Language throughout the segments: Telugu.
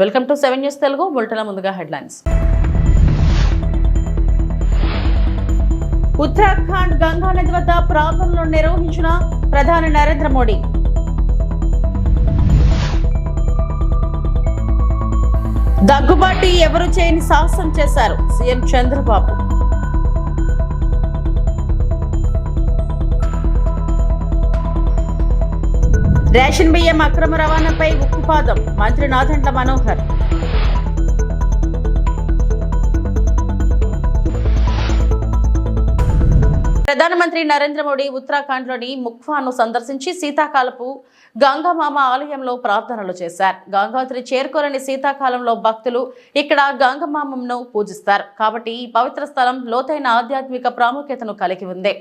Welcome to seven news Telugu బుల్టల ముందుగా హెడ్లైన్స్. ఉత్తరాఖండ్ గంగా నది వద్ద ప్రాంతంలో నిర్వహించిన ప్రధాని నరేంద్ర మోడీ. దగ్గుబాటి ఎవరు చేయని సాహసం చేశారు? సీఎం చంద్రబాబు. రేషన్ బియ్యం అక్రమ రవాణాపై ఉక్కుపాదం. మంత్రి నాదండ్ల మనోహర్. ప్రధానమంత్రి నరేంద్ర మోడీ ఉత్తరాఖండ్లోని ముఖ్వాను సందర్శించి శీతాకాలపు గంగామామ ఆలయంలో ప్రార్థనలు చేశారు. గంగావతిని చేరుకోలేని శీతాకాలంలో భక్తులు ఇక్కడ గంగమామను పూజిస్తారు. కాబట్టి ఈ పవిత్ర స్థలం లోతైన ఆధ్యాత్మిక ప్రాముఖ్యతను కలిగి ఉంది.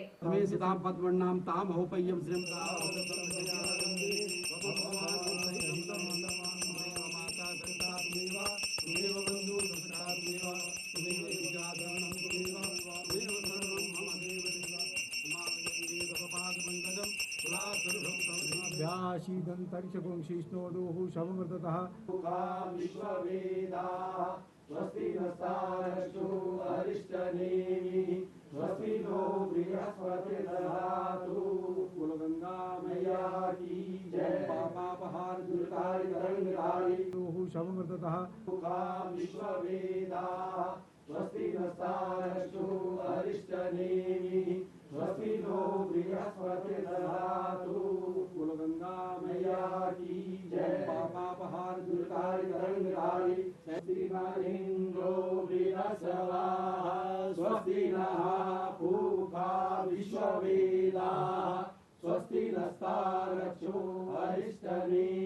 Yashidhan Tancha Gomshishno Duhu Samamrta Taha Kukam Vishwa Veda Vapina Tarachu Arishtani Vapino Priya Pratidharatu Kulaganda Mayaki Jai Vapa Pahar Jutari جا پہ ہارد تاری ترنگی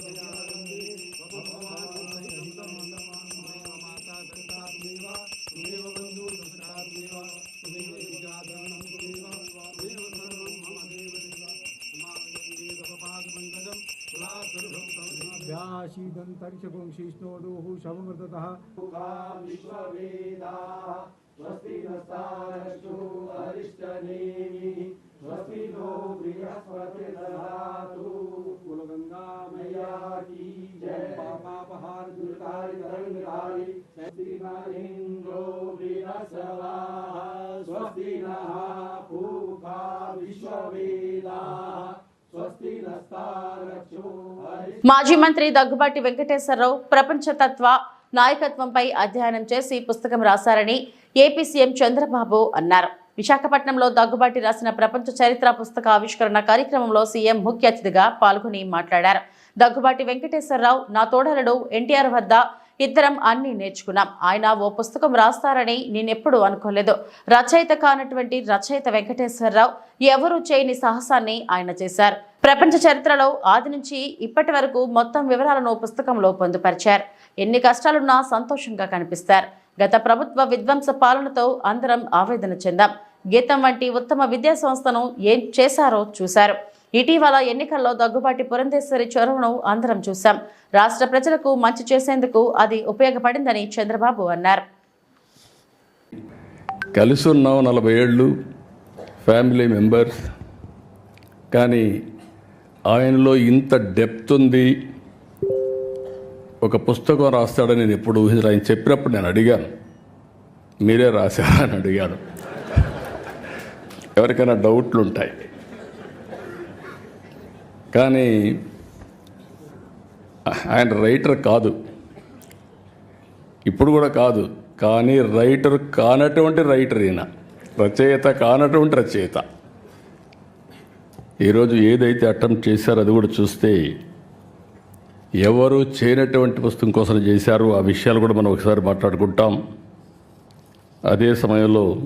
شی دن تر شو دوست وسیع మాజీ మంత్రి దగ్గుబాటి వెంకటేశ్వరరావు ప్రపంచతత్వ నాయకత్వంపై అధ్యయనం చేసి పుస్తకం రాశారని ఏపీ సీఎం చంద్రబాబు అన్నారు. విశాఖపట్నంలో దగ్గుబాటి రాసిన ప్రపంచ చరిత్ర పుస్తక ఆవిష్కరణ కార్యక్రమంలో సీఎం ముఖ్య అతిథిగా పాల్గొని మాట్లాడారు. దగ్గుబాటి వెంకటేశ్వరరావు నా తోడలడు ఎన్టీఆర్ వద్ద ఇద్దరం అన్ని నేర్చుకున్నాం. ఆయన ఓ పుస్తకం రాస్తారని నేనెప్పుడు అనుకోలేదు. రచయిత కానటువంటి రచయిత వెంకటేశ్వరరావు ఎవరూ చేయని సాహసాన్ని ఆయన చేశారు. ప్రపంచ చరిత్రలో ఆది నుంచి ఇప్పటి వరకు మొత్తం వివరాలను పుస్తకంలో పొందుపరిచారు. ఎన్ని కష్టాలున్నా సంతోషంగా కనిపిస్తారు. గత ప్రభుత్వ విధ్వంస పాలనతో అందరం ఆవేదన చెందాం. గీతం వంటి ఉత్తమ విద్యా సంస్థను ఏం చేశారో చూశారు. ఇటీవల ఎన్నికల్లో దగ్గుబాటి పురంధేశ్వరి చొరవను అందరం చూశాం. రాష్ట్ర ప్రజలకు మంచి చేసేందుకు అది ఉపయోగపడిందని చంద్రబాబు అన్నారు. కలిసి ఉన్నాం నలభై ఏళ్ళు ఫ్యామిలీ మెంబర్స్. కానీ ఆయనలో ఇంత డెప్త్ ఉంది. ఒక పుస్తకం రాస్తాడని నేను ఎప్పుడు ఊహించలేదు. ఆయన చెప్పినప్పుడు నేను అడిగాను. మీరే రాశారా అని అడిగాను. ఎవరికైనా డౌట్లు ఉంటాయి. కానీ ఆయన రైటర్ కాదు. ఇప్పుడు కూడా కాదు. కానీ రైటర్ కానటువంటి రైటర్ ఈయన. రచయిత కానటువంటి రచయిత. ఈరోజు ఏదైతే అటెంప్ట్ చేశారో అది కూడా చూస్తే ఎవరు చేయనటువంటి పుస్తకం కోసం చేశారు ఆ విషయాలు కూడా మనం ఒకసారి మాట్లాడుకుంటాం. అదే సమయంలో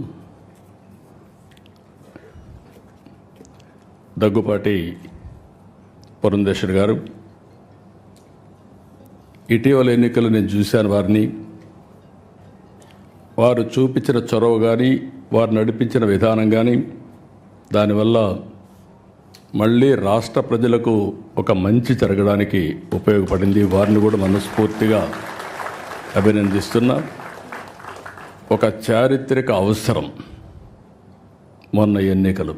దగ్గుపాటి వరుణ్ గారు. ఇటీవల ఎన్నికలు నేను చూశాను వారిని. వారు చూపించిన చొరవ కానీ వారు నడిపించిన విధానం కానీ దానివల్ల మళ్ళీ రాష్ట్ర ప్రజలకు ఒక మంచి జరగడానికి ఉపయోగపడింది. వారిని కూడా మనస్ఫూర్తిగా అభినందిస్తున్నా. ఒక చారిత్రక అవసరం మొన్న ఎన్నికలు.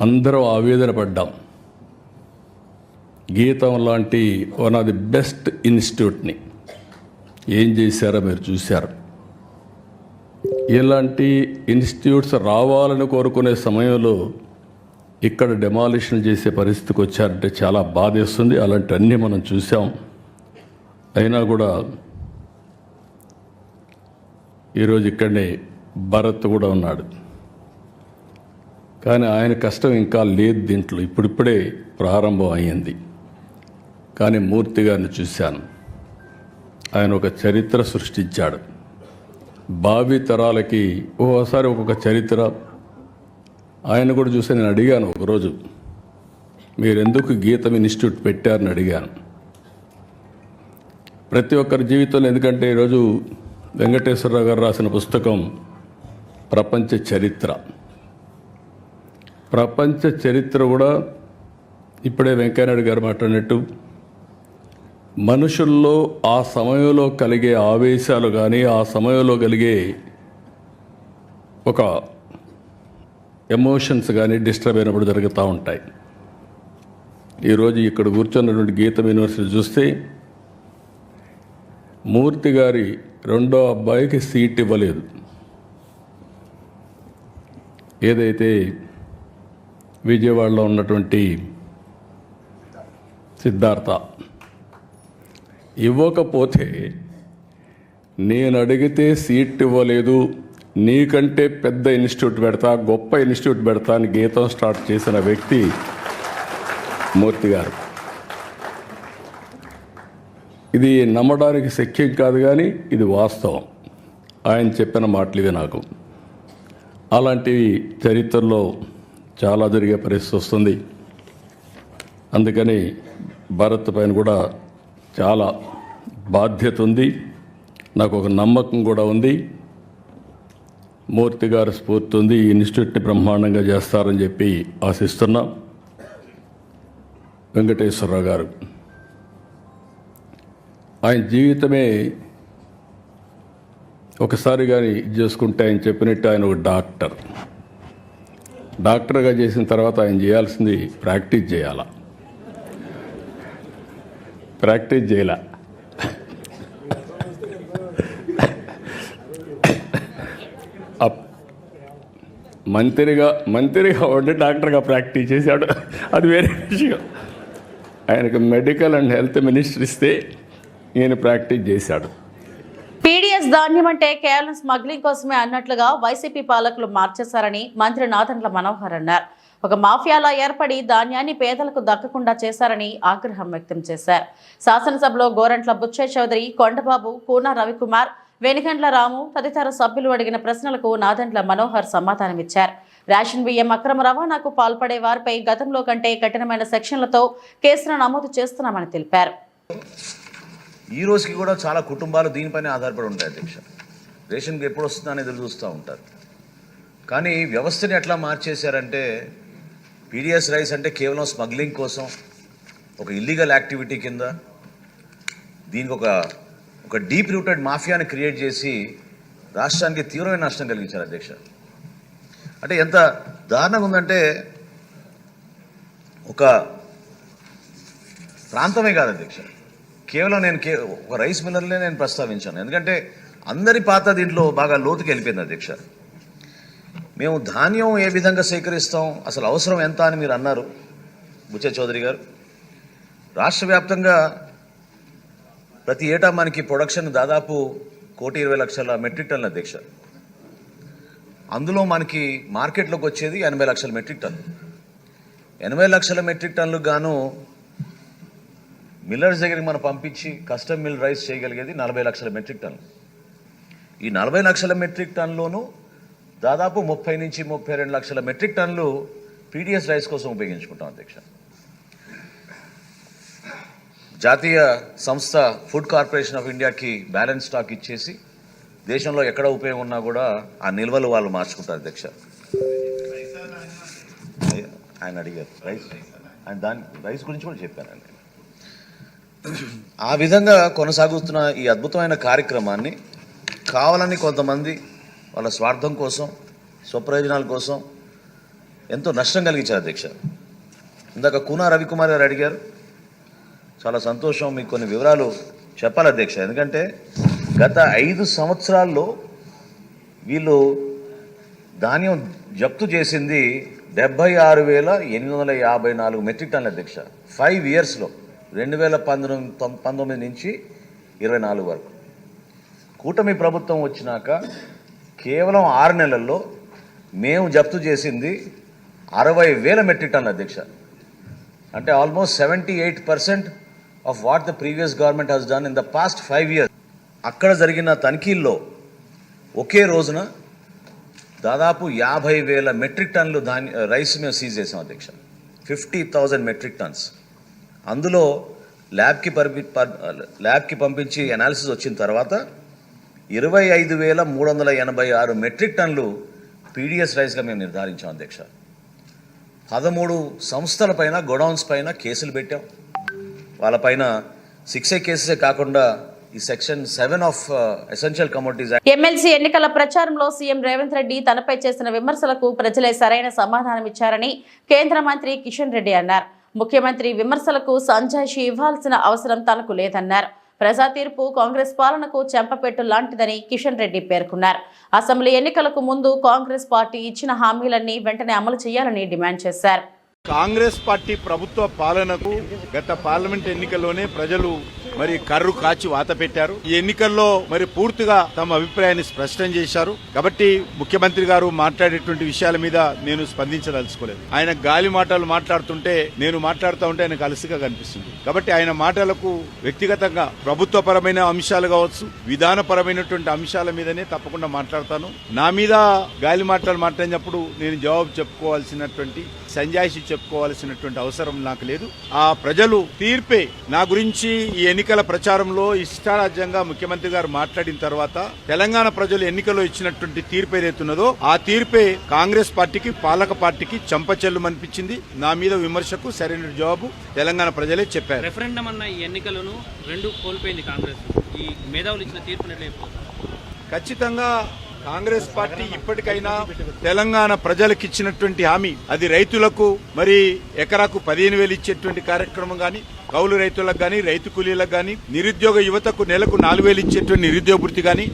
అందరూ ఆవేదన పడ్డాం. గీతం లాంటి వన్ ఆఫ్ ది బెస్ట్ ఇన్స్టిట్యూట్ని. ఏం చేశారో మీరు చూశారు. ఇలాంటి ఇన్స్టిట్యూట్స్ రావాలని కోరుకునే సమయంలో ఇక్కడ డెమాలిషన్ చేసే పరిస్థితికి వచ్చారంటే చాలా బాధేస్తుంది. అలాంటివన్నీ మనం చూసాం అయినా కూడా ఈరోజు ఇక్కడనే భరత్ కూడా ఉన్నాడు. కానీ ఆయన కష్టం ఇంకా లేదు దీంట్లో. ఇప్పుడిప్పుడే ప్రారంభం అయ్యింది. కానీ మూర్తి గారిని చూశాను. ఆయన ఒక చరిత్ర సృష్టించాడు. భావి తరాలకి ఓసారి ఒక్కొక్క చరిత్ర. ఆయన కూడా చూసి నేను అడిగాను ఒకరోజు మీరెందుకు గీతం ఇన్స్టిట్యూట్ పెట్టారని అడిగాను. ప్రతి ఒక్కరి జీవితంలో ఎందుకంటే ఈరోజు వెంకటేశ్వరరావు గారు రాసిన పుస్తకం ప్రపంచ చరిత్ర. ప్రపంచ చరిత్ర కూడా ఇప్పుడే వెంకయ్యనాయుడు గారు మాట్లాడినట్టు మనుషుల్లో ఆ సమయంలో కలిగే ఆవేశాలు కానీ ఆ సమయంలో కలిగే ఒక ఎమోషన్స్ కానీ డిస్టర్బ్ అయినప్పుడు జరుగుతూ ఉంటాయి. ఈరోజు ఇక్కడ కూర్చున్నటువంటి గీతం యూనివర్సిటీ చూస్తే మూర్తి గారి రెండో అబ్బాయికి సీట్ ఇవ్వలేదు. ఏదైతే విజయవాడలో ఉన్నటువంటి సిద్ధార్థ ఇవ్వకపోతే నేను అడిగితే సీట్ ఇవ్వలేదు నీకంటే పెద్ద ఇన్స్టిట్యూట్ పెడతా గొప్ప ఇన్స్టిట్యూట్ పెడతా అని గీతం స్టార్ట్ చేసిన వ్యక్తి మూర్తి గారు. ఇది నమ్మడానికి శక్యం కాదు కానీ ఇది వాస్తవం. ఆయన చెప్పిన మాటలు ఇవి నాకు. అలాంటివి చరిత్రలో చాలా జరిగే పరిస్థితి వస్తుంది. అందుకని భారత్ పైన కూడా చాలా బాధ్యత ఉంది. నాకు ఒక నమ్మకం కూడా ఉంది. మూర్తి గారు స్ఫూర్తి ఉంది ఈ ఇన్స్టిట్యూట్ని బ్రహ్మాండంగా చేస్తారని చెప్పి ఆశిస్తున్నాం. వెంకటేశ్వరరావు గారు ఆయన జీవితమే ఒకసారి కానీ ఇది చేసుకుంటే ఆయన చెప్పినట్టు ఆయన ఒక డాక్టర్. డాక్టర్గా చేసిన తర్వాత ఆయన చేయాల్సింది ప్రాక్టీస్ చేయాలా? ప్రాక్టీస్ చేయాల. అప్- మంత్రిగా మంత్రిగా ఉండి డాక్టర్గా ప్రాక్టీస్ చేశాడు. అది వేరే విషయం. ఆయనకు మెడికల్ అండ్ హెల్త్ మినిస్టర్ ఇస్తే ఈయన ప్రాక్టీస్ చేశాడు. పీడీఎస్ ధాన్యం అంటే కేవలం స్మగ్లింగ్ కోసమే అన్నట్లుగా వైసీపీ పాలకులు మార్చేశారని మంత్రి నాదండ్ల మనోహర్ అన్నారు. ఒక మాఫియాలా ఏర్పడి ధాన్యాన్ని పేదలకు దక్కకుండా చేశారని ఆగ్రహం వ్యక్తం చేశారు. శాసనసభలో గోరంట్ల బుచ్చే చౌదరి కొండబాబు కూన రవికుమార్ వెనుగండ్ల రాము తదితర సభ్యులు అడిగిన ప్రశ్నలకు నాదండ్ల మనోహర్ సమాధానమిచ్చారు రేషన్ బియ్యం అక్రమ రవాణాకు పాల్పడే వారిపై గతంలో కంటే కఠినమైన సెక్షన్లతో కేసును నమోదు చేస్తున్నామని తెలిపారు. ఈ రోజుకి కూడా చాలా కుటుంబాలు దీనిపైనే ఆధారపడి ఉంటాయి అధ్యక్ష. రేషన్కి ఎప్పుడు వస్తుందని ఎదురు చూస్తూ ఉంటారు. కానీ వ్యవస్థని ఎట్లా మార్చేశారంటే పీడిఎస్ రైస్ అంటే కేవలం స్మగ్లింగ్ కోసం ఒక ఇల్లీగల్ యాక్టివిటీ కింద దీనికి ఒక ఒక డీప్ రూటెడ్ మాఫియాని క్రియేట్ చేసి రాష్ట్రానికి తీవ్రమైన నష్టం కలిగించారు అధ్యక్ష. అంటే ఎంత దారుణంగా ఉందంటే ఒక ప్రాంతమే కాదు అధ్యక్ష. కేవలం నేను కే ఒక రైస్ మిల్లర్లే నేను ప్రస్తావించాను. ఎందుకంటే అందరి పాత దీంట్లో బాగా లోతుకి వెళ్ళిపోయింది అధ్యక్ష. మేము ధాన్యం ఏ విధంగా సేకరిస్తాం? అసలు అవసరం ఎంత అని మీరు అన్నారు బుచ్చ చౌదరి గారు. రాష్ట్ర వ్యాప్తంగా ప్రతి ఏటా మనకి ప్రొడక్షన్ దాదాపు కోటి ఇరవై లక్షల మెట్రిక్ టన్ల అధ్యక్ష అందులో మనకి మార్కెట్లోకి వచ్చేది ఎనభై లక్షల మెట్రిక్ టన్ను. ఎనభై లక్షల మెట్రిక్ టన్నులకు గాను మిల్లర్స్ దగ్గరికి మనం పంపించి కస్టమ్ మిల్ రైస్ చేయగలిగేది నలభై లక్షల మెట్రిక్ టన్ను ఈ నలభై లక్షల మెట్రిక్ టన్నులోనూ దాదాపు ముప్పై నుంచి ముప్పై రెండు లక్షల మెట్రిక్ టన్నులు పీడిఎస్ రైస్ కోసం ఉపయోగించుకుంటాం అధ్యక్ష. జాతీయ సంస్థ ఫుడ్ కార్పొరేషన్ ఆఫ్ ఇండియాకి బ్యాలెన్స్ స్టాక్ ఇచ్చేసి దేశంలో ఎక్కడ ఉపయోగం ఉన్నా కూడా ఆ నిల్వలు వాళ్ళు మార్చుకుంటారు అధ్యక్ష. ఆయన అడిగారు. రైస్? ఆయన దాని రైస్ గురించి కూడా చెప్పానండి ఆ విధంగా కొనసాగుతున్న ఈ అద్భుతమైన కార్యక్రమాన్ని కావాలని కొంతమంది వాళ్ళ స్వార్థం కోసం స్వప్రయోజనాల కోసం ఎంతో నష్టం కలిగించారు అధ్యక్ష. ఇందాక కూనా రవికుమార్ గారు అడిగారు. చాలా సంతోషం మీకు కొన్ని వివరాలు చెప్పాలి అధ్యక్ష. ఎందుకంటే గత ఐదు సంవత్సరాల్లో వీళ్ళు ధాన్యం జప్తు చేసింది డెబ్బై ఆరు వేల ఎనిమిది వందల యాభై నాలుగు మెట్రిక్ టన్నుల అధ్యక్ష. ఫైవ్ ఇయర్స్లో రెండు వేల పంతొమ్మిది పంతొమ్మిది నుంచి ఇరవై నాలుగు వరకు. కూటమి ప్రభుత్వం వచ్చినాక కేవలం ఆరు నెలల్లో మేము జప్తు చేసింది అరవై వేల మెట్రిక్ టన్ల అధ్యక్ష అంటే almost seventy eight percent of what the previous government has done in the past five years అక్కడ జరిగిన తనిఖీల్లో ఒకే రోజున దాదాపు యాభై వేల మెట్రిక్ టన్నులు ధాన్య uh, రైస్ మేము సీజ్ చేసాం అధ్యక్ష ఫిఫ్టీ థౌజండ్ మెట్రిక్ టన్స్. అందులో ల్యాబ్కి పరిపి uh, ల్యాబ్కి పంపించి అనాలిసిస్ వచ్చిన తర్వాత ఇరవై ఐదు వేల మూడు వందల ఎనభై ఆరు మెట్రిక్ టన్నులు పీడిఎస్ రైస్గా మేము నిర్ధారించాం అధ్యక్ష. పదమూడు సంస్థల పైన గోడౌన్స్ పైన కేసులు పెట్టాం. వాళ్ళపైన సిక్స్ ఏ కేసెసే కాకుండా ఈ section seven of essential commodities MLC ఎన్నికల ప్రచారంలో సీఎం రేవంత్ రెడ్డి తనపై చేసిన విమర్శలకు ప్రజలే సరైన సమాధానం ఇచ్చారని కేంద్ర మంత్రి కిషన్ రెడ్డి అన్నారు. ముఖ్యమంత్రి విమర్శలకు సంజాయిషి ఇవ్వాల్సిన అవసరం తనకు లేదన్నారు. ప్రజా తీర్పు కాంగ్రెస్ పాలనకు చెంపపెట్టు లాంటిదని కిషన్ రెడ్డి పేర్కొన్నారు. అసెంబ్లీ ఎన్నికలకు ముందు కాంగ్రెస్ పార్టీ ఇచ్చిన హామీలన్నీ వెంటనే అమలు చేయాలని డిమాండ్ చేశారు. కాంగ్రెస్ పార్టీ ప్రభుత్వ పాలనకు గత పార్లమెంట్ ఎన్నికల్లోనే ప్రజలు మరి కర్రు కాచి వాత పెట్టారు. ఈ ఎన్నికల్లో మరి పూర్తిగా తమ అభిప్రాయాన్ని స్పష్టం చేశారు. కాబట్టి ముఖ్యమంత్రి గారు మాట్లాడేటువంటి విషయాల మీద నేను స్పందించదలుచుకోలేదు. ఆయన గాలి మాటలు మాట్లాడుతుంటే నేను మాట్లాడుతూ ఉంటే ఆయనకు అలసిగా కనిపిస్తుంది. కాబట్టి ఆయన మాటలకు వ్యక్తిగతంగా ప్రభుత్వపరమైన అంశాలు కావచ్చు విధానపరమైనటువంటి అంశాల మీదనే తప్పకుండా మాట్లాడతాను. నా మీద గాలి మాటలు మాట్లాడినప్పుడు నేను జవాబు చెప్పుకోవాల్సినటువంటి సంజాయిషి చెప్పుకోవాల్సినటువంటి అవసరం నాకు లేదు. ఆ ప్రజలు తీర్పే నా గురించి ఈ ఎన్నికల ప్రచారంలో ఇష్టారాజ్యంగా ముఖ్యమంత్రి గారు మాట్లాడిన తర్వాత తెలంగాణ ప్రజలు ఎన్నికల్లో ఇచ్చినటువంటి తీర్పు ఏదైతున్నదో ఆ తీర్పే కాంగ్రెస్ పార్టీకి పాలక పార్టీకి చంపచెల్లు అనిపించింది నా మీద విమర్శకు సరైన జవాబు తెలంగాణ ప్రజలే చెప్పారు. రెఫరెండం అన్న ఈ ఎన్నికలను రెండు కోల్పోయింది కాంగ్రెస్. ఈ మేధావులు ఇచ్చిన చెప్తారు? ఖచ్చితంగా కాంగ్రెస్ పార్టీ ఇప్పటికైనా తెలంగాణ ప్రజలకు ఇచ్చినటువంటి హామీ. అది రైతులకు మరి ఎకరాకు పదిహేను వేలు ఇచ్చేటువంటి కార్యక్రమం గాని కౌలు రైతులకు గాని రైతు కూలీలకు గాని నిరుద్యోగ యువతకు నెలకు నాలుగు వేలు ఇచ్చేటువంటి నిరుద్యోగ వృత్తి గాని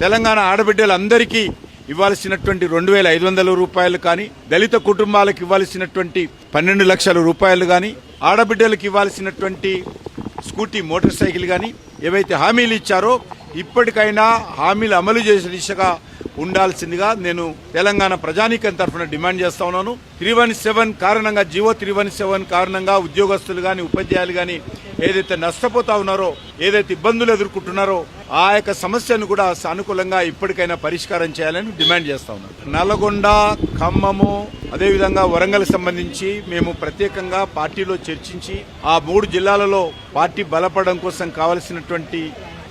తెలంగాణ ఆడబిడ్డలందరికీ ఇవ్వాల్సినటువంటి రెండు వేల ఐదు వందల రూపాయలు కానీ దళిత కుటుంబాలకు ఇవ్వాల్సినటువంటి పన్నెండు లక్షల రూపాయలు కానీ ఆడబిడ్డలకు ఇవ్వాల్సినటువంటి స్కూటీ మోటార్ సైకిల్ కానీ ఏవైతే హామీలు ఇచ్చారో ఇప్పటికైనా హామీలు అమలు చేసే దిశగా ఉండాల్సిందిగా నేను తెలంగాణ ప్రజానీకం తరఫున డిమాండ్ చేస్తా ఉన్నాను. త్రీ వన్ సెవెన్ కారణంగా జీవో త్రీ వన్ సెవెన్ కారణంగా ఉద్యోగస్తులు కానీ ఉపాధ్యాయులు కానీ ఏదైతే నష్టపోతా ఉన్నారో ఏదైతే ఇబ్బందులు ఎదుర్కొంటున్నారో ఆ యొక్క సమస్యను కూడా సానుకూలంగా ఇప్పటికైనా పరిష్కారం చేయాలని డిమాండ్ చేస్తా ఉన్నాను. నల్గొండ ఖమ్మము అదేవిధంగా వరంగల్ సంబంధించి మేము ప్రత్యేకంగా పార్టీలో చర్చించి ఆ మూడు జిల్లాలలో పార్టీ బలపడడం కోసం కావలసినటువంటి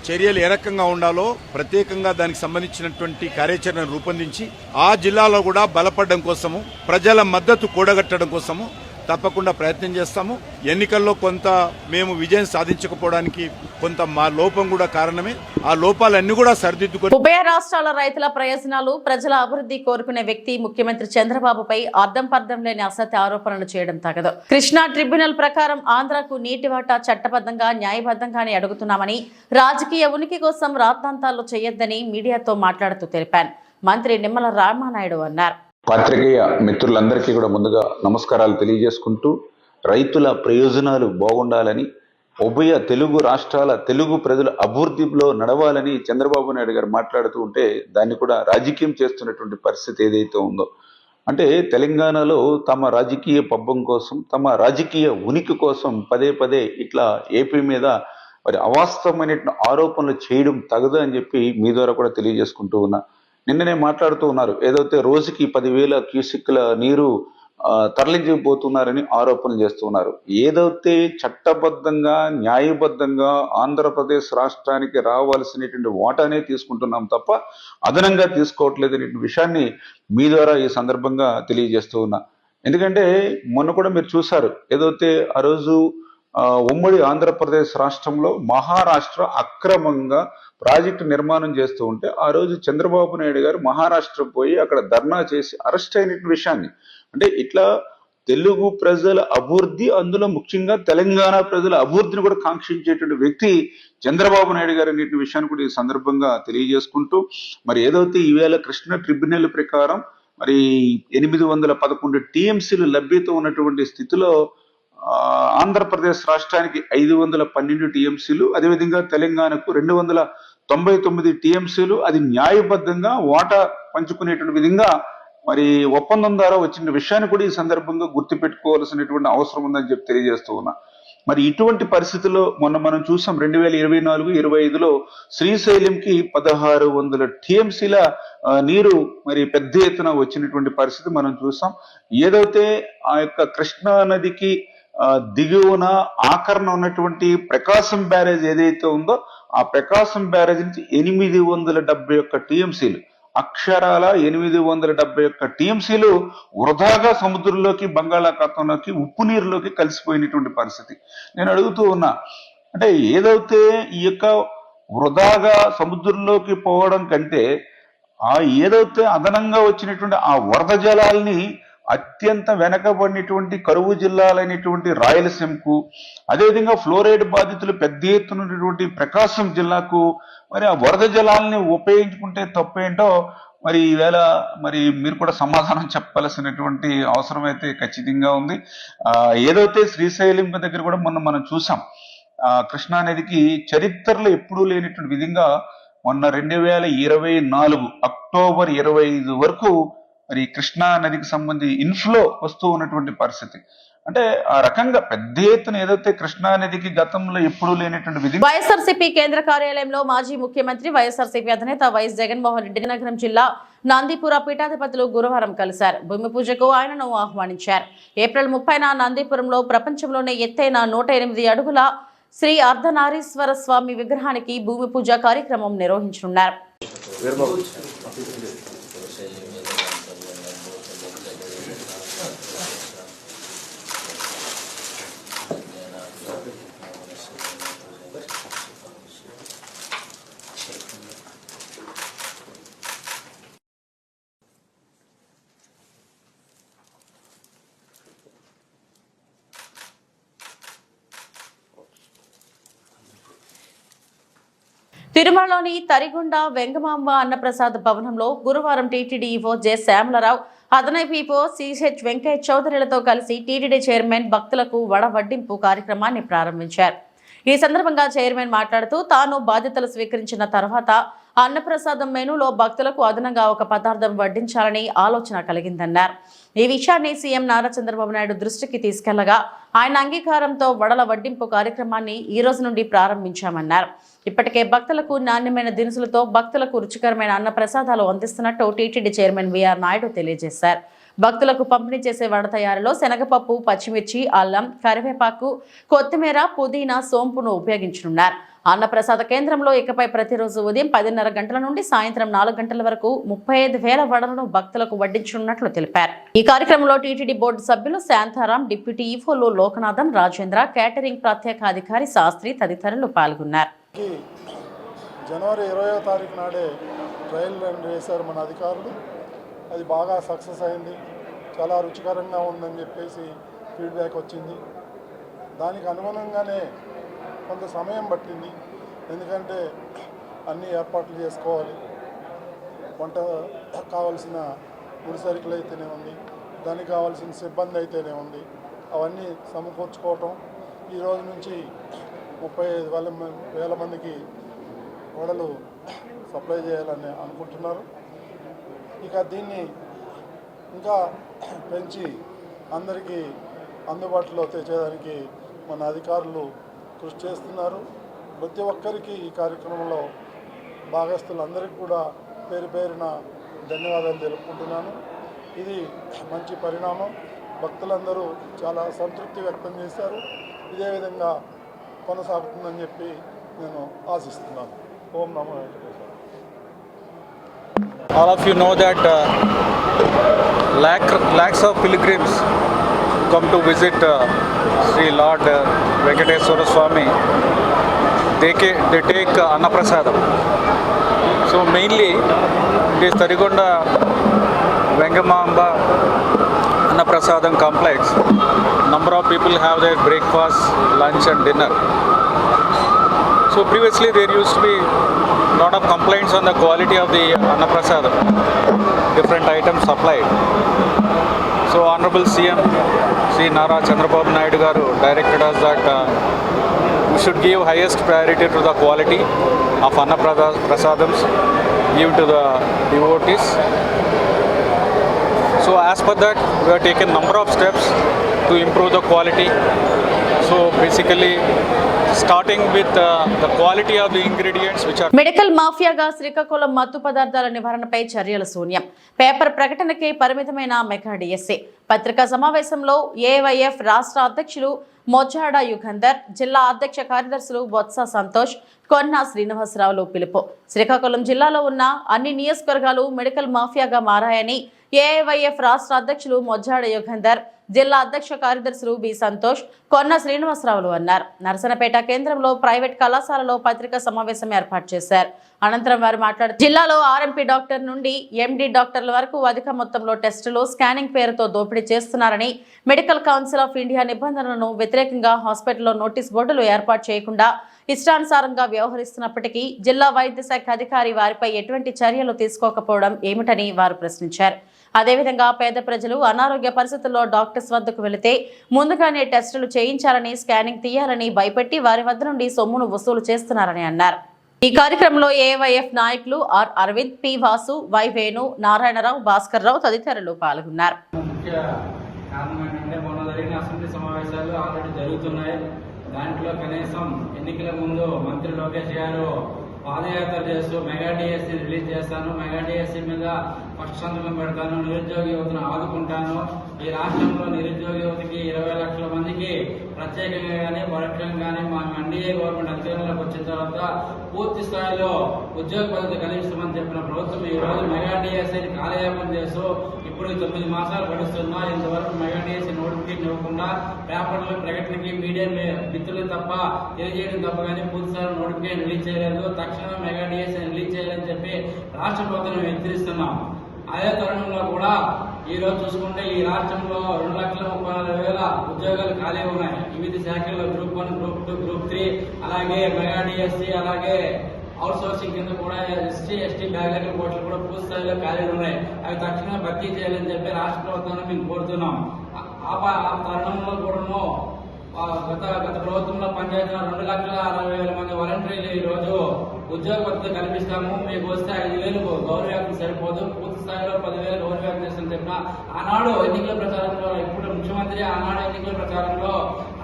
చర్యలు ఏ రకంగా ఉండాలో ప్రత్యేకంగా దానికి సంబంధించినటువంటి కార్యాచరణను రూపొందించి ఆ జిల్లాలో కూడా బలపడడం కోసము ప్రజల మద్దతు కూడగట్టడం కోసము తప్పకుండా ప్రయత్నం చేస్తాము. ఎన్నికల్లో కొంత మేము విజయం సాధించకపోవడానికి కొంత మా లోపం కూడా కారణమే. ఆ లోపాలన్నీ కూడా సరిదిద్దుకొని ఉభయ రాష్ట్రాల రైతుల ప్రయోజనాలు ప్రజల అభివృద్ధి కోరుకునే వ్యక్తి ముఖ్యమంత్రి చంద్రబాబుపై అర్థం పర్థం లేని అసత్య ఆరోపణలు చేయడం తగదు. కృష్ణా ట్రిబ్యునల్ ప్రకారం ఆంధ్రాకు నీటి వాటా చట్టబద్ధంగా న్యాయబద్ధంగానే అడుగుతున్నామని రాజకీయ ఉనికి కోసం రాద్ధాంతాలు చేయొద్దని మీడియాతో మాట్లాడుతూ తెలిపాను. మంత్రి నిమ్మల రామానాయుడు అన్నారు. పాత్రికేయ మిత్రులందరికీ కూడా ముందుగా నమస్కారాలు తెలియజేసుకుంటూ రైతుల ప్రయోజనాలు బాగుండాలని ఉభయ తెలుగు రాష్ట్రాల తెలుగు ప్రజల అభివృద్ధిలో నడవాలని చంద్రబాబు నాయుడు గారు మాట్లాడుతూ ఉంటే దాన్ని కూడా రాజకీయం చేస్తున్నటువంటి పరిస్థితి ఏదైతే ఉందో. అంటే తెలంగాణలో తమ రాజకీయ పబ్బం కోసం తమ రాజకీయ ఉనికి కోసం పదే పదే ఇట్లా ఏపీ మీద మరి అవాస్తవమైన ఆరోపణలు చేయడం తగదు అని చెప్పి మీ ద్వారా కూడా తెలియజేసుకుంటూ ఉన్నా. నిన్ననే మాట్లాడుతూ ఉన్నారు. ఏదైతే రోజుకి పదివేల క్యూసిక్ల నీరు తరలించిపోతున్నారని ఆరోపణలు చేస్తున్నారు ఏదైతే చట్టబద్ధంగా న్యాయబద్ధంగా ఆంధ్రప్రదేశ్ రాష్ట్రానికి రావాల్సినటువంటి వాటానే తీసుకుంటున్నాం తప్ప అదనంగా తీసుకోవట్లేదు అనే విషయాన్ని మీ ద్వారా ఈ సందర్భంగా తెలియజేస్తూ ఉన్నా. ఎందుకంటే మొన్న కూడా మీరు చూసారు ఏదైతే ఆ రోజు ఉమ్మడి ఆంధ్రప్రదేశ్ రాష్ట్రంలో మహారాష్ట్ర అక్రమంగా ప్రాజెక్టు నిర్మాణం చేస్తూ ఉంటే ఆ రోజు చంద్రబాబు నాయుడు గారు మహారాష్ట్ర పోయి అక్కడ ధర్నా చేసి అరెస్ట్ అయిన విషయాన్ని. అంటే ఇట్లా తెలుగు ప్రజల అభివృద్ధి అందులో ముఖ్యంగా తెలంగాణ ప్రజల అభివృద్ధిని కూడా కాంక్షించేటువంటి వ్యక్తి చంద్రబాబు నాయుడు గారు అనేటి విషయాన్ని కూడా ఈ సందర్భంగా తెలియజేసుకుంటూ మరి ఏదైతే ఈవేళ కృష్ణ ట్రిబ్యునల్ ప్రకారం మరి ఎనిమిది వందల పదకొండు టీఎంసీలు లభ్యత ఉన్నటువంటి స్థితిలో ఆంధ్రప్రదేశ్ రాష్ట్రానికి ఐదు వందల పన్నెండు టీఎంసీలు అదేవిధంగా తెలంగాణకు రెండు వందల తొంభై తొమ్మిది టీఎంసీలు అది న్యాయబద్ధంగా వాటా పంచుకునేటువంటి విధంగా మరి ఒప్పందం ద్వారా వచ్చిన విషయాన్ని కూడా ఈ సందర్భంగా గుర్తుపెట్టుకోవాల్సినటువంటి అవసరం ఉందని చెప్పి తెలియజేస్తూ ఉన్నా. మరి ఇటువంటి పరిస్థితుల్లో మొన్న మనం చూసాం రెండు వేల ఇరవై నాలుగు ఇరవై ఐదులో శ్రీశైలంకి పదహారు వందల టీఎంసీల నీరు మరి పెద్ద ఎత్తున వచ్చినటువంటి పరిస్థితి మనం చూసాం. ఏదైతే ఆ యొక్క కృష్ణా నదికి దిగువన ఆకరణ ఉన్నటువంటి ప్రకాశం బ్యారేజ్ ఏదైతే ఉందో ఆ ప్రకాశం బ్యారేజ్ నుంచి ఎనిమిది వందల డెబ్బై ఒక్క టీఎంసీలు అక్షరాల ఎనిమిది వందల డెబ్బై ఒక్క టీఎంసీలు వృధాగా సముద్రంలోకి బంగాళాఖాతంలోకి ఉప్పు నీరులోకి కలిసిపోయినటువంటి పరిస్థితి. నేను అడుగుతూ ఉన్నా అంటే ఏదైతే ఈ యొక్క వృధాగా సముద్రంలోకి పోవడం కంటే ఆ ఏదైతే అదనంగా వచ్చినటువంటి ఆ వరద జలాల్ని అత్యంత వెనకబడినటువంటి కరువు జిల్లాలైనటువంటి రాయలసీమకు అదేవిధంగా ఫ్లోరైడ్ బాధితులు పెద్ద ఎత్తునటువంటి ప్రకాశం జిల్లాకు మరి ఆ వరద జలాల్ని ఉపయోగించుకుంటే తప్పేంటో మరి ఈవేళ మరి మీరు కూడా సమాధానం చెప్పాల్సినటువంటి అవసరం అయితే ఖచ్చితంగా ఉంది. ఆ ఏదైతే శ్రీశైలం దగ్గర కూడా మొన్న మనం చూసాం ఆ కృష్ణా నదికి చరిత్రలో ఎప్పుడూ లేనటువంటి విధంగా మొన్న రెండు వేల ఇరవై నాలుగు అక్టోబర్ ఇరవై ఐదు వరకు మరి కృష్ణా నదికి సంబంధించి ఇన్ఫ్లో వస్తూ ఉన్నటువంటి పరిస్థితి. అంటే ఆ రకంగా పెద్ద ఎత్తున ఏదైతే కృష్ణా నదికి గతంలో ఎప్పుడూ లేనటువంటి విధి వైఎస్ఆర్సీపీ కేంద్ర కార్యాలయంలో మాజీ ముఖ్యమంత్రి వైఎస్ఆర్సీపీ అధినేత వైఎస్ జగన్మోహన్ రెడ్డి నగరం జిల్లా నందీపుర పీఠాధిపతులు గురువారం కలిశారు. భూమి పూజకు ఆయనను ఆహ్వానించారు. ఏప్రిల్ ముప్పైన నందీపురంలో ప్రపంచంలోనే ఎత్తైన నూట ఎనిమిది అడుగుల శ్రీ అర్ధనారీశ్వర స్వామి విగ్రహానికి భూమి పూజ కార్యక్రమం నిర్వహించనున్నారు. తిరుమలలోని తరిగొండ వెంగమాంబ అన్నప్రసాద్ భవనంలో గురువారం టీటీడీ ఈవో జె. శ్యామలరావు అదనపు ఈవో సిహెచ్ వెంకయ్య చౌదరిలతో కలిసి టీటీడీ చైర్మన్ భక్తులకు వడ వడ్డింపు కార్యక్రమాన్ని ప్రారంభించారు. ఈ సందర్భంగా చైర్మన్ మాట్లాడుతూ తాను బాధ్యతలు స్వీకరించిన తర్వాత అన్నప్రసాదం మెనూలో భక్తులకు అదనంగా ఒక పదార్థం వడ్డించాలని ఆలోచన కలిగిందన్నారు. ఈ విషయాన్ని సీఎం నారా చంద్రబాబు నాయుడు దృష్టికి తీసుకెళ్ళగా ఆయన అంగీకారంతో వడల వడ్డింపు కార్యక్రమాన్ని ఈ రోజు నుండి ప్రారంభించామన్నారు. ఇప్పటికే భక్తులకు నాణ్యమైన దినుసులతో భక్తులకు రుచికరమైన అన్న ప్రసాదాలు అందిస్తున్నట్టు TTD chairman V R Naidu తెలియజేశారు. భక్తులకు పంపిణీ చేసే వడ తయారీలో శనగపప్పు పచ్చిమిర్చి అల్లం కరివేపాకు కొత్తిమీర పుదీనా సోంపును ఉపయోగించనున్నారు. అన్నప్రసాద కేంద్రంలో ఇకపై ప్రతిరోజు ఉదయం పదిన్నర గంటల నుండి సాయంత్రం నాలుగు గంటల వరకు ముప్పై ఐదు వేల వడలను భక్తులకు వడ్డించనున్నట్లు తెలిపారు. ఈ కార్యక్రమంలో టీటీడీ బోర్డు సభ్యులు శాంతారాం డిప్యూటీ ఈఫోలు లోకనాథం రాజేంద్ర కేటరింగ్ ప్రత్యేక అధికారి శాస్త్రి తదితరులు పాల్గొన్నారు. జనవరి ఇరవయో తారీఖు నాడే ట్రయల్ రన్ వేశారు మన అధికారులు. అది బాగా సక్సెస్ అయింది. చాలా రుచికరంగా ఉందని చెప్పేసి ఫీడ్బ్యాక్ వచ్చింది. దానికి అనుగుణంగానే కొంత సమయం పట్టింది. ఎందుకంటే అన్ని ఏర్పాట్లు చేసుకోవాలి. వంట కావాల్సిన ముడి సరుకులు అయితేనే ఉంది. దానికి కావాల్సిన సిబ్బంది అయితేనే ఉంది. అవన్నీ సమకూర్చుకోవటం. ఈ రోజు నుంచి ముప్పై ఐదు వేల వేల మందికి గోడలు సప్లై చేయాలని అనుకుంటున్నారు. ఇక దీన్ని ఇంకా పెంచి అందరికీ అందుబాటులో తెచ్చేదానికి మన అధికారులు కృషి చేస్తున్నారు. ప్రతి ఒక్కరికి ఈ కార్యక్రమంలో భాగస్తులందరికీ కూడా పేరు పేరున ధన్యవాదాలు తెలుపుకుంటున్నాను. ఇది మంచి పరిణామం. భక్తులందరూ చాలా సంతృప్తి వ్యక్తం చేశారు. ఇదే విధంగా కొనసాగుతుందని చెప్పి నేను ఆశిస్తున్నాను. ఓం నమో all of you know that lakh lakhs of pilgrims come to visit Shri lord Venkateswara Swami దేకే the take annaprasadam so mainly ఇది Tarigonda Vengamamba prasadam complex number of people have their breakfast lunch and dinner so previously there use be lot of complaints on the quality of the annaprasadam different items supply so honourable CM Shri Nara Chandrababu Naidu garu director of that you should give highest priority to the quality of అన్నప్రదా prasadam give to the devotees So as per that, we have taken number of steps to improve the quality. So basically, starting with uh, the quality of the ingredients medical మాఫియాగా Srikakulam మత్తు పదార్థాల నివారణపై చర్యల శూన్యం. పేపర్ ప్రకటనకే పరిమితమైన మెగా డిఎస్సీ పత్రికా సమావేశంలో ఏవైఎఫ్ రాష్ట్ర అధ్యక్షులు మొచ్చాడ యుగంధర్ జిల్లా అధ్యక్ష కార్యదర్శులు బొత్స సంతోష్ కొన్నా శ్రీనివాసరావులు పిలుపు. శ్రీకాకుళం జిల్లాలో ఉన్న అన్ని నియోజకవర్గాలు మెడికల్ మాఫియాగా మారాయని ఏఐవైఎఫ్ రాష్ట్ర అధ్యక్షులు మొజ్జాడ యుగంధర్ జిల్లా అధ్యక్ష కార్యదర్శులు బి సంతోష్ కొన్న శ్రీనివాసరావులు అన్నారు. నరసనపేట కేంద్రంలో ప్రైవేట్ కళాశాలలో పత్రికా సమావేశం ఏర్పాటు చేశారు. అనంతరం వారు మాట్లాడుతూ జిల్లాలో ఆర్ఎంపీ డాక్టర్ నుండి ఎండి డాక్టర్ల వరకు అధిక మొత్తంలో టెస్టులు స్కానింగ్ పేరుతో దోపిడీ చేస్తున్నారని మెడికల్ కౌన్సిల్ ఆఫ్ ఇండియా నిబంధనలను వ్యతిరేకంగా హాస్పిటల్లో నోటీస్ బోర్డులు ఏర్పాటు చేయకుండా ఇష్టానుసారంగా వ్యవహరిస్తున్నప్పటికీ జిల్లా వైద్య శాఖ అధికారి వారిపై ఎటువంటి చర్యలు తీసుకోకపోవడం ఏమిటని వారు ప్రశ్నించారు. అదేవిధంగా పేద ప్రజలు అనారోగ్య పరిస్థితుల్లో డాక్టర్స్ వద్దకు వెళితే ముందుగానే టెస్టులు చేయించాలని స్కానింగ్ తీయాలని భయపెట్టి వారి వద్ద నుండి సొమ్మును వసూలు చేస్తున్నారని అన్నారు. ఈ కార్యక్రమంలో ఏవైఎఫ్ నాయకులు R Aravind P Vasu Y Venu Narayana Rao Bhaskar Rao తదితరులు పాల్గొన్నారు. సమావేశాలు ఆల్రెడీ జరుగుతున్నాయి. దాంట్లో కనీసం ఎన్నికల ముందు మంత్రి లోకేష్ గారు పాదయాత్ర చేస్తూ మెగా డిఎస్సీ రిలీజ్ చేస్తాను. మెగా డిఎస్సీ మీద పక్షాంతరం పెడతాను నిరుద్యోగ యువతను ఆదుకుంటాను ఈ రాష్ట్రంలో నిరుద్యోగ యువతకి ఇరవై లక్షల మందికి ప్రత్యేకంగా కానీ పరోక్షంగా కానీ మా ఎన్డీఏ గవర్నమెంట్ అధికారంలోకి వచ్చిన తర్వాత పూర్తి స్థాయిలో ఉద్యోగ పద్ధతి కలిగిస్తామని చెప్పిన ప్రభుత్వం ఈ రోజు మెగా డిఎస్ఐని కాలయాపం చేస్తూ ఇప్పుడు తొమ్మిది మాసాలు గడుస్తున్నా ఇంతవరకు మెగా డిఎస్ఐ నోటిఫికేషన్ ఇవ్వకుండా పేపర్లు ప్రకటనకి మీడియా మిత్రులు తప్ప తెలియజేయడం తప్ప కానీ పూర్తి స్థాయిలో నోటిఫికేషన్ రిలీజ్ చేయలేదు. తక్షణమే మెగా డిఎస్సీ రిలీజ్ చేయాలని చెప్పి రాష్ట్ర ప్రభుత్వం హెచ్చరిస్తున్నాం. అదే తరుణంలో కూడా ఈ రోజు చూసుకుంటే ఈ రాష్ట్రంలో రెండు లక్షల ముప్పై నాలుగు వేల ఉద్యోగాలు ఖాళీ ఉన్నాయి. వివిధ శాఖల్లో group one group two group three అలాగే మెగా డిఎస్సీ అలాగే అవుట్ సోర్సింగ్ కింద కూడా ఎస్సీ ఎస్టీ బ్యాక్లాగ్ పోస్టులు కూడా పూర్తి స్థాయిలో ఖాళీలు ఉన్నాయి. అవి తక్షణమే భర్తీ చేయాలని చెప్పి రాష్ట్ర ప్రభుత్వాన్ని మేము కోరుతున్నాం. ఆ- ఆ తరుణంలో కూడాను గత గత ప్రభుత్వంలో పనిచేసిన రెండు లక్షల అరవై వేల మంది వాలంటీర్లు ఈ రోజు ఉద్యోగ భద్రత కల్పిస్తాము. మీకు వస్తే ఐదు వేలు గౌరవ సరిపోదు. పూర్తి స్థాయిలో పదివేలు గౌరవ చేస్తామని చెప్పిన ఆనాడు ఎన్నికల ప్రచారంలో ఇప్పుడు ముఖ్యమంత్రి ఆనాడు ఎన్నికల ప్రచారంలో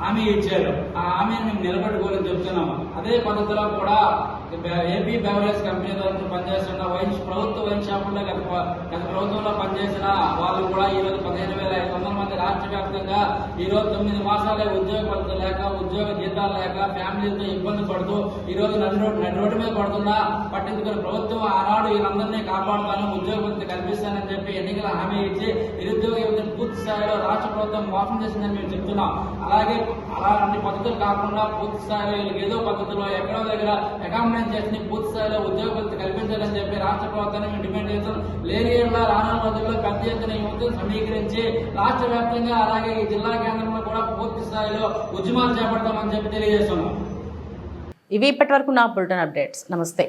హామీ ఇచ్చారు. ఆ హామీని మేము నిలబెట్టుకోవాలని చెప్తున్నాము. అదే పద్ధతిలో కూడా ఏపీ బెవరేజ్ కంపెనీ తరఫున పనిచేస్తున్న వైన్ ప్రభుత్వ వైన్ షాపుల్లో గత గత ప్రభుత్వంలో పనిచేసిన వాళ్ళు కూడా ఈ రోజు పదిహేను వేల ఐదు వందల మంది రాష్ట్ర వ్యాప్తంగా ఈ రోజు తొమ్మిది మాసాలే ఉద్యోగ భద్రత లేక ఉద్యోగ జీతాలు లేక ఫ్యామిలీతో ఇబ్బంది పడుతూ ఈ రోజు నడి రోడ్డు నడి రోడ్డు మీద పడుతున్నా. పట్టించుకుని ప్రభుత్వం ఆనాడు వీళ్ళందరినీ కాపాడుతాను ఉద్యోగ భద్రత కల్పిస్తానని చెప్పి ఎన్నికల హామీ ఇచ్చి నిరుద్యోగ యువతను పూర్తి స్థాయిలో రాష్ట్ర ప్రభుత్వం మోసం చేసిందని మేము చెప్తున్నాం. అలాగే అలాంటి పద్ధతులు కాకుండా పూర్తి స్థాయిలో ఏదో పద్ధతిలో ఎక్కడో దగ్గర అకామిడేట్ చేసి పూర్తి స్థాయిలో ఉద్యోగ కల్పించాలని చెప్పి రాష్ట్ర ప్రభుత్వాన్ని మేము డిమాండ్ చేస్తాం లేని రానున్న రోజుల్లో పెద్ద ఎత్తున యువతను సమీకరించి రాష్ట్ర వ్యాప్తంగా అలాగే ఈ జిల్లా కేంద్రంలో కూడా పూర్తి స్థాయిలో ఉద్యమాలు చేపడతామని చెప్పి తెలియజేస్తున్నాం. ఇవి ఇప్పటివరకు నా బులెటిన్ అప్డేట్స్. నమస్తే.